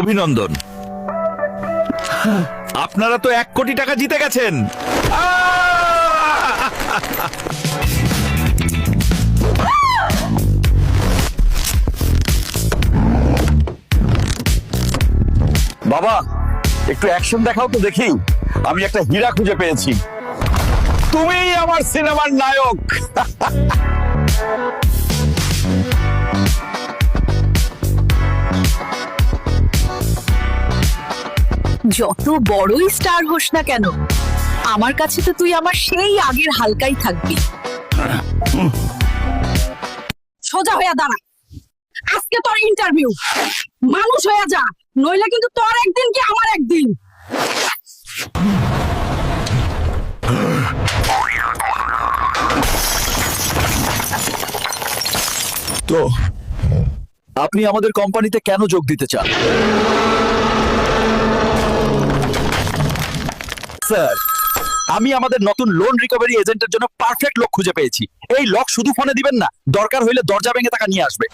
অভিনন্দন। আপনারা তো এক কোটি টাকা জিতে গেছেন। বাবা, একটু অ্যাকশন দেখাও তো দেখি। আমি একটা হীরা খুঁজে পেয়েছি। তুমিই আমার সিনেমার নায়ক। যত বড়ই স্টার হোস না কেন আমার কাছে তো তুই আমার সেই আগের হালকাই থাকবি। সোজা হয়ে দাঁড়া। আজকে তোর ইন্টারভিউ মানুষ হয়ে যা নইলে কিন্তু তোর একদিন কি আমার একদিন। তো আপনি আমাদের কোম্পানিতে কেন যোগ দিতে চান? স্যার। আমি আমাদের নতুন লোন রিকভারি এজেন্টের জন্য পারফেক্ট লক খুঁজে পেয়েছি। এই লক শুধু ফোনে দিবেন না, দরকার হইলে দরজা ভেঙে টাকা নিয়ে আসবে।